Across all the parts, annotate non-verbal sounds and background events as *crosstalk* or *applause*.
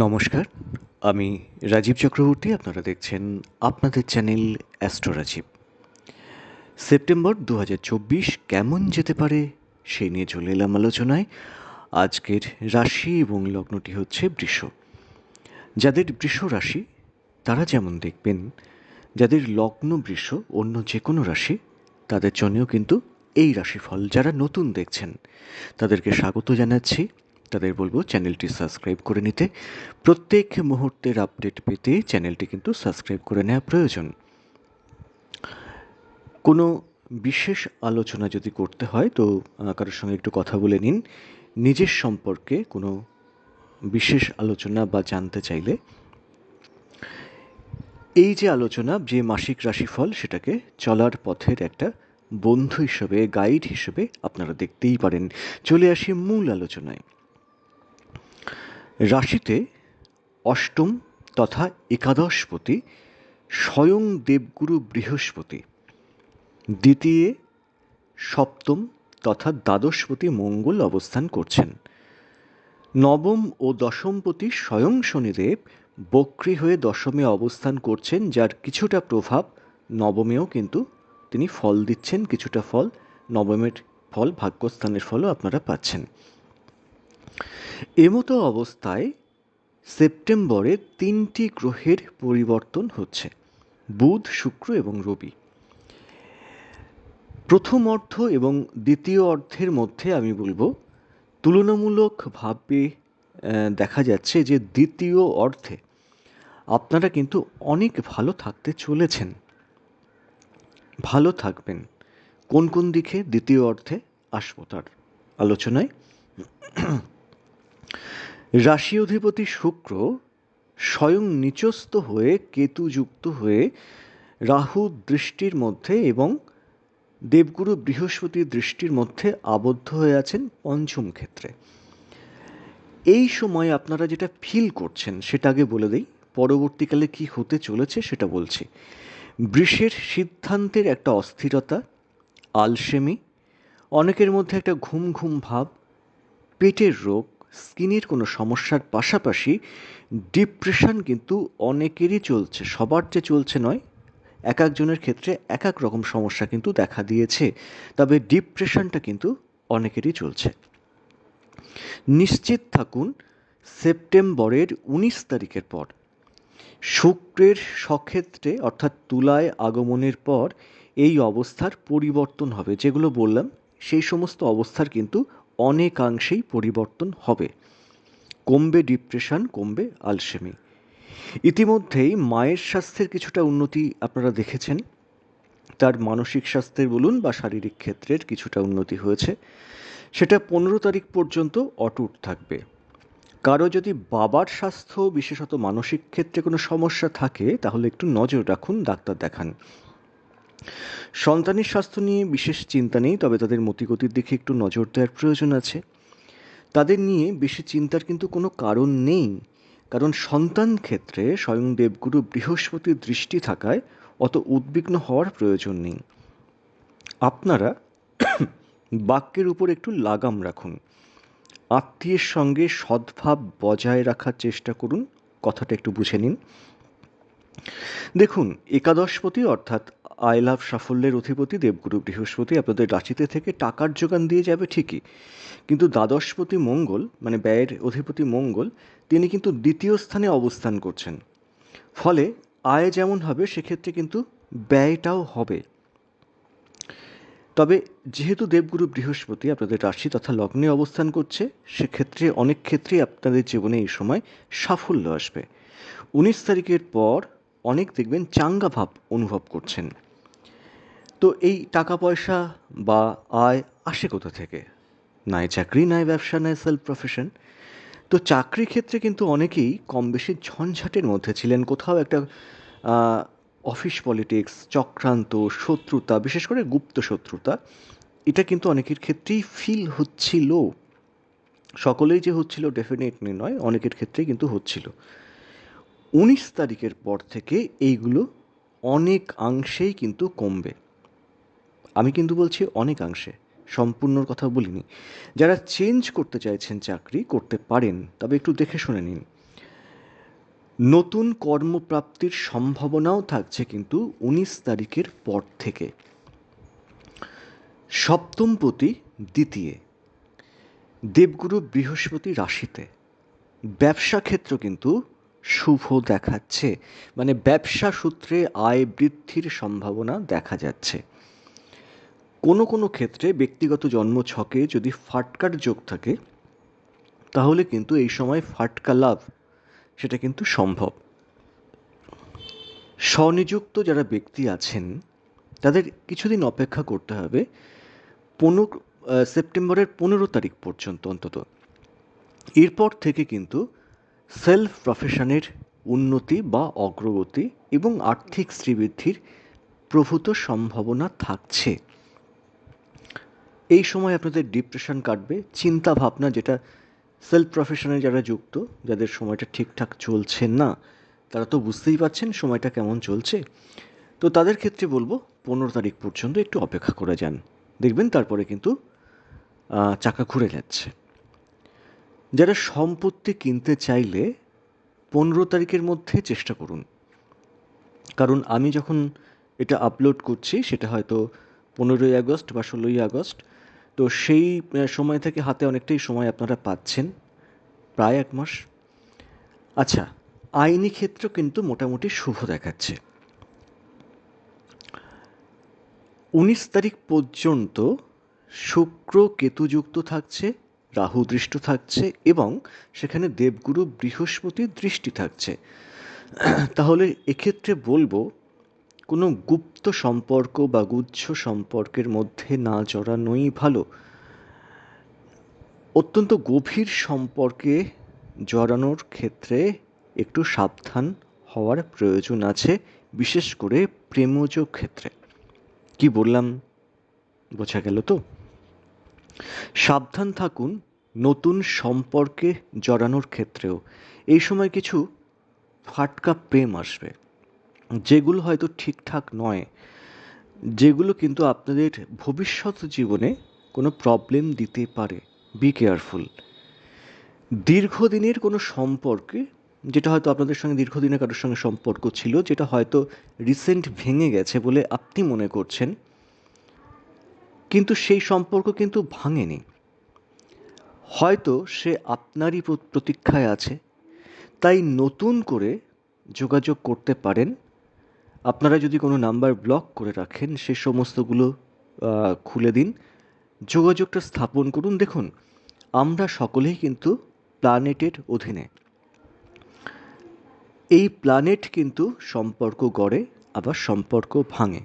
নমস্কার, আমি রাজীব চক্রবর্তী, আপনারা দেখছেন আপনাদের চ্যানেল অ্যাস্ট্রো রাজীব। সেপ্টেম্বর দু হাজার চব্বিশ কেমন যেতে পারে সেই নিয়ে চলে এলাম আলোচনায়। আজকের রাশি এবং লগ্নটি হচ্ছে বৃষ। যাদের বৃষ রাশি, তারা যেমন দেখবেন, যাদের লগ্ন বৃষ, অন্য যে কোনো রাশি, তাদের জন্যও কিন্তু এই রাশিফল যারা নতুন দেখছেন, তাদেরকে স্বাগত জানাচ্ছি। তাদের বলব, চ্যানেলটি সাবস্ক্রাইব করে নিতে। প্রত্যেক মুহূর্তের আপডেট পেতে চ্যানেলটি কিন্তু সাবস্ক্রাইব করে নেওয়া প্রয়োজন। কোনো বিশেষ আলোচনা যদি করতে হয়, তো কারোর সঙ্গে একটু কথা বলে নিন। নিজের সম্পর্কে কোনো বিশেষ আলোচনা বা জানতে চাইলে এই যে আলোচনা, যে মাসিক রাশিফল, সেটাকে চলার পথের একটা বন্ধু হিসেবে, গাইড হিসেবে আপনারা দেখতেই পারেন। চলে আসি মূল আলোচনায়। রাশিতে অষ্টম তথা একাদশপতি স্বয়ং দেবগুরু বৃহস্পতি, দ্বিতীয় সপ্তম তথা দ্বাদশপতি মঙ্গল অবস্থান করছেন। নবম ও দশমপতি স্বয়ং শনিদেব বক্রী হয়ে দশমে অবস্থান করছেন, যার কিছুটা প্রভাব নবমেও কিন্তু তিনি ফল দিচ্ছেন, কিছুটা ফল নবমের ফল ভাগ্যস্থানের ফলও আপনারা পাচ্ছেন। এমতো অবস্থায় সেপ্টেম্বরে তিনটি গ্রহের পরিবর্তন হচ্ছে, বুধ, শুক্র এবং রবি। প্রথম অর্থ এবং দ্বিতীয় অর্থের মধ্যে আমি বলব তুলনামূলকভাবে দেখা যাচ্ছে যে দ্বিতীয় অর্থে আপনারা কিন্তু অনেক ভালো থাকতে চলেছেন। ভালো থাকবেন। কোন কোন দিকে দ্বিতীয় অর্থে আসব তার আলোচনায়? রাশি অধিপতি শুক্র স্বয়ং নিচস্থ হয়ে কেতুযুক্ত হয়ে রাহু দৃষ্টির মধ্যে এবং দেবগুরু বৃহস্পতির দৃষ্টির মধ্যে আবদ্ধ হয়ে আছেন পঞ্চম ক্ষেত্রে। এই সময় আপনারা যেটা ফিল করছেন সেটা আগে বলে দিই। পরবর্তীকালে কি হতে চলেছে সেটা বলছি। বৃষের সিদ্ধান্তের একটা অস্থিরতা, আলসেমি, অনেকের মধ্যে একটা ঘুম ঘুম ভাব, পেটের রোগ স্কিনের কোনো সমস্যার পাশাপাশি ডিপ্রেশন কিন্তু অনেকেরই চলছে, সবার যে চলছে নয়, এক একজনের ক্ষেত্রে এক এক রকম সমস্যা কিন্তু দেখা দিয়েছে, তবে ডিপ্রেশনটা কিন্তু অনেকেরই চলছে। নিশ্চিত থাকুন, সেপ্টেম্বরের উনিশ তারিখের পর, শুক্রের সক্ষেত্রে অর্থাৎ তুলায় আগমনের পর এই অবস্থার পরিবর্তন হবে, যেগুলো বললাম, সেই সমস্ত অবস্থার কিন্তু অনেকাংশেই পরিবর্তন হবে। কমবে ডিপ্রেশন, কমবে আলসেমি। ইতিমধ্যেই মায়ের স্বাস্থ্যের কিছুটা উন্নতি আপনারা দেখেছেন। তার মানসিক স্বাস্থ্যের বলুন বা শারীরিক ক্ষেত্রের কিছুটা উন্নতি হয়েছে। সেটা পনেরো তারিখ পর্যন্ত অটুট থাকবে। কারও যদি বাবার স্বাস্থ্য, বিশেষত মানসিক ক্ষেত্রে কোনো সমস্যা থাকে, তাহলে একটু নজর রাখুন, ডাক্তার দেখান। সন্তানের স্বাস্থ্য নিয়ে বিশেষ চিন্তা নেই, তবে তাদের মতিগতির দিকে একটু নজর দেওয়ার প্রয়োজন আছে। তাদের নিয়ে বেশি চিন্তার কিন্তু কোনো কারণ নেই, কারণ সন্তান ক্ষেত্রে স্বয়ং দেবগুরু বৃহস্পতির দৃষ্টি থাকায় অত উদ্বিগ্ন হওয়ার প্রয়োজন নেই। আপনারা *coughs* বাক্যের উপর একটু লাগাম রাখুন। আত্মীয়ের সঙ্গে সদ্ভাব বজায় রাখার চেষ্টা করুন, কথাটা একটু বুঝে নিন। দেখুন, একাদশপতি অর্থাৎ আই লাভ সাফল্যের অধিপতি দেবগুরু বৃহস্পতি আপনাদের রাশিতে থেকে টাকার যোগান দিয়ে যাবে ঠিকই। কিন্তু দ্বাদশপতি মঙ্গল মানে ব্যয়ের অধিপতি মঙ্গল, তিনি কিন্তু দ্বিতীয় স্থানে অবস্থান করছেন। ফলে আয় যেমন হবে, সেক্ষেত্রে কিন্তু ব্যয়টাও হবে। তবে যেহেতু দেবগুরু বৃহস্পতি আপনাদের রাশি তথা লগ্নে অবস্থান করছে, সেক্ষেত্রে অনেক ক্ষেত্রেই আপনাদের জীবনে এই সময় সাফল্য আসবে। উনিশ তারিখের পর অনেক দেখবেন চাঙ্গা ভাব অনুভব করছেন। তো এই টাকা পয়সা বা আয় আসে কোথা থেকে? নাই চাকরি, নাই ব্যবসা, নাই সেলফ প্রফেশন তো চাকরি ক্ষেত্রে কিন্তু অনেকেই কম বেশি ঝঞ্ঝাটের মধ্যে ছিলেন। কোথাও একটা অফিস পলিটিক্স চক্রান্ত, শত্রুতা, বিশেষ করে গুপ্ত শত্রুতা, এটা কিন্তু অনেকের ক্ষেত্রেই ফিল হচ্ছিল। সকলেই যে হচ্ছিল ডেফিনেটলি নয়, অনেকের ক্ষেত্রেই কিন্তু হচ্ছিল। উনিশ তারিখের পর থেকে এইগুলো অনেক অংশেই কিন্তু কমবে। আমি কিন্তু বলছি অনেকাংশে, সম্পূর্ণর কথা বলিনি। যারা চেঞ্জ করতে চাইছেন, চাকরি করতে পারেন, তবে একটু দেখে শুনে নিন। নতুন কর্মপ্রাপ্তির সম্ভাবনাও থাকছে কিন্তু উনিশ তারিখের পর থেকে। সপ্তমপতি দ্বিতীয়। দেবগুরু বৃহস্পতি রাশিতে। ব্যবসা ক্ষেত্র কিন্তু শুভ দেখাচ্ছে মানে ব্যবসা সূত্রে আয় বৃদ্ধির সম্ভাবনা দেখা যাচ্ছে। কোনো কোনো ক্ষেত্রে ব্যক্তিগত জন্ম ছকে যদি ফাটকার যোগ থাকে, তাহলে কিন্তু এই সময় ফাটকা লাভ, সেটা কিন্তু সম্ভব। স্বনিযুক্ত যারা ব্যক্তি আছেন, তাদের কিছুদিন অপেক্ষা করতে হবে পনেরো সেপ্টেম্বরের পনেরো তারিখ পর্যন্ত অন্তত। এরপর থেকে কিন্তু সেলফ প্রফেশনের উন্নতি বা অগ্রগতি এবং আর্থিক শ্রীবৃদ্ধির প্রভূত সম্ভাবনা থাকছে। এই সময় আপনাদের ডিপ্রেশন কাটবে চিন্তা ভাবনা যেটা সেলফ প্রফেশনে যারা যুক্ত, যাদের সময়টা ঠিকঠাক চলছে না, তারা তো বুঝতেই পারছেন সময়টা কেমন চলছে। তো তাদের ক্ষেত্রে বলব, পনেরো তারিখ পর্যন্ত একটু অপেক্ষা করে যান। দেখবেন তারপরে কিন্তু চাকা ঘুরে যাচ্ছে। যারা সম্পত্তি কিনতে চাইলে, পনেরো তারিখের মধ্যে চেষ্টা করুন। কারণ আমি যখন এটা আপলোড করছি, সেটা হয়তো পনেরোই আগস্ট বা ষোলোই আগস্ট তো সেই সময় থেকে হাতে অনেকটাই সময় আপনারা পাচ্ছেন, প্রায় এক মাস। আচ্ছা আইনি ক্ষেত্র কিন্তু মোটামুটি শুভ দেখাচ্ছে। উনিশ তারিখ পর্যন্ত শুক্র কেতুযুক্ত থাকছে, রাহু দৃষ্ট থাকছে এবং সেখানে দেবগুরু বৃহস্পতির দৃষ্টি থাকছে। তাহলে এক্ষেত্রে বলব কোনো গুপ্ত সম্পর্ক বা গুচ্ছ সম্পর্কের মধ্যে না জড়ানোই ভালো। অত্যন্ত গভীর সম্পর্কে জড়ানোর ক্ষেত্রে একটু সাবধান হওয়ার প্রয়োজন আছে, বিশেষ করে প্রেমজ ক্ষেত্রে। কি বললাম? বোঝা গেল তো? সাবধান থাকুন নতুন সম্পর্কে জড়ানোর ক্ষেত্রেও। এই সময় কিছু ফাটকা প্রেম আসবে। যেগুলো হয়তো ঠিকঠাক নয়, যেগুলো কিন্তু আপনাদের ভবিষ্যৎ জীবনে কোনো প্রবলেম দিতে পারে। বি কেয়ারফুল দীর্ঘদিনের কোনো সম্পর্কে, যেটা হয়তো আপনাদের সঙ্গে, দীর্ঘদিনের কারোর সঙ্গে সম্পর্ক ছিল, যেটা হয়তো রিসেন্ট ভেঙে গেছে বলে আপনি মনে করছেন, কিন্তু সেই সম্পর্ক কিন্তু ভাঙেনি। হয়তো সে আপনারই প্রতীক্ষায় আছে, তাই নতুন করে যোগাযোগ করতে পারেন। আপনারা যদি কোনো নাম্বার ব্লক করে রাখেন, সে সমস্তগুলো খুলে দিন। যোগাযোগটা স্থাপন করুন। দেখুন, আমরা সকলেই কিন্তু প্ল্যানেটের অধীনে। এই প্ল্যানেট কিন্তু সম্পর্ক গড়ে, আবার সম্পর্ক ভাঙে।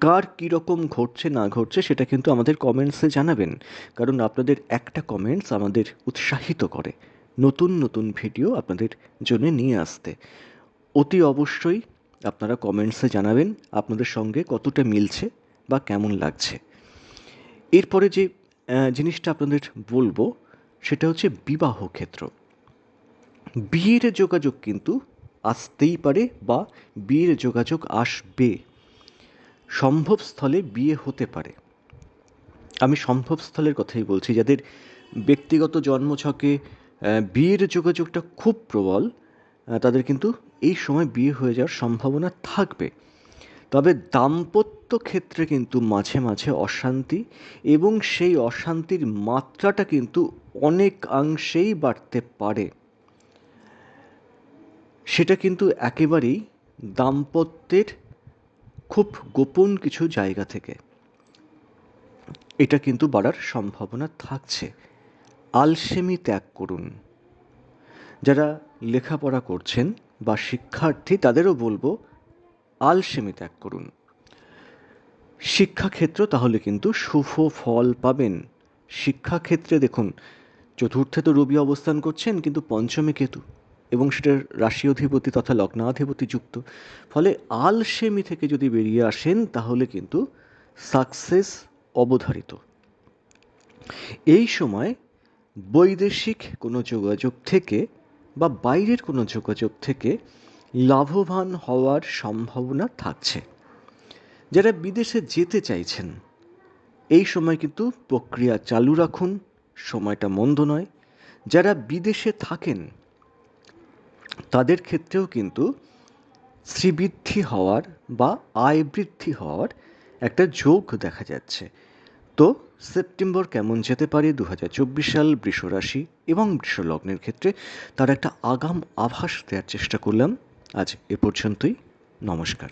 কার কীরকম ঘটছে, না ঘটছে, সেটা কিন্তু আমাদের কমেন্টসে জানাবেন। কারণ আপনাদের একটা কমেন্টস আমাদের উৎসাহিত করে। নতুন নতুন ভিডিও আপনাদের জন্য নিয়ে আসতে। অতি অবশ্যই আপনারা কমেন্টসে জানাবেন আপনাদের সঙ্গে কতটা মিলছে বা কেমন লাগছে। এরপরে যে জিনিসটা আপনাদের বলব, সেটা হচ্ছে বিবাহ ক্ষেত্র। বিয়ের যোগাযোগ কিন্তু আসতেই পারে বা বিয়ের যোগাযোগ আসবে। সম্ভব স্থলে বিয়ে হতে পারে। আমি সম্ভব স্থলের কথাই বলছি, যাদের ব্যক্তিগত জন্মছকে বিয়ের যোগাযোগটা খুব প্রবল তাদের কিন্তু এই সময় বিয়ে হয়ে যাওয়ার সম্ভাবনা থাকবে। তবে দাম্পত্য ক্ষেত্রে কিন্তু মাঝে মাঝে অশান্তি এবং সেই অশান্তির মাত্রাটা কিন্তু অনেকাংশেই বাড়তে পারে। সেটা কিন্তু একেবারেই দাম্পত্যের খুব গোপন কিছু জায়গা থেকে। এটা কিন্তু বাড়ার সম্ভাবনা থাকছে। আলসেমি ত্যাগ করুন। যারা লেখাপড়া করছেন বা শিক্ষার্থী তাদেরও বলব, আলসেমি ত্যাগ করুন। শিক্ষাক্ষেত্র তাহলে কিন্তু শুভ ফল পাবেন। শিক্ষাক্ষেত্রে দেখুন, চতুর্থে তো রবি অবস্থান করছেন, কিন্তু পঞ্চমে কেতু এবং সেটার রাশি অধিপতি তথা লগ্নাধিপতি যুক্ত। ফলে আলসেমি থেকে যদি বেরিয়ে আসেন, তাহলে কিন্তু সাকসেস অবধারিত। এই সময় বৈদেশিক কোনো যোগাযোগ থেকে বা বাইরের কোনো যোগাযোগ থেকে লাভবান হওয়ার সম্ভাবনা থাকছে। যারা বিদেশে যেতে চাইছেন, এই সময় কিন্তু প্রক্রিয়া চালু রাখুন, সময়টা মন্দ নয়। যারা বিদেশে থাকেন, তাদের ক্ষেত্রেও কিন্তু শ্রীবৃদ্ধি হওয়ার বা আয় বৃদ্ধি হওয়ার একটা যোগ দেখা যাচ্ছে। তো সেপ্টেম্বর কেমন যেতে পারে দু হাজার চব্বিশ সাল বৃষ রাশি এবং বৃষ লগ্নের ক্ষেত্রে তার একটা আগাম আভাস দেওয়ার চেষ্টা করলাম। আজ এ পর্যন্তই। নমস্কার।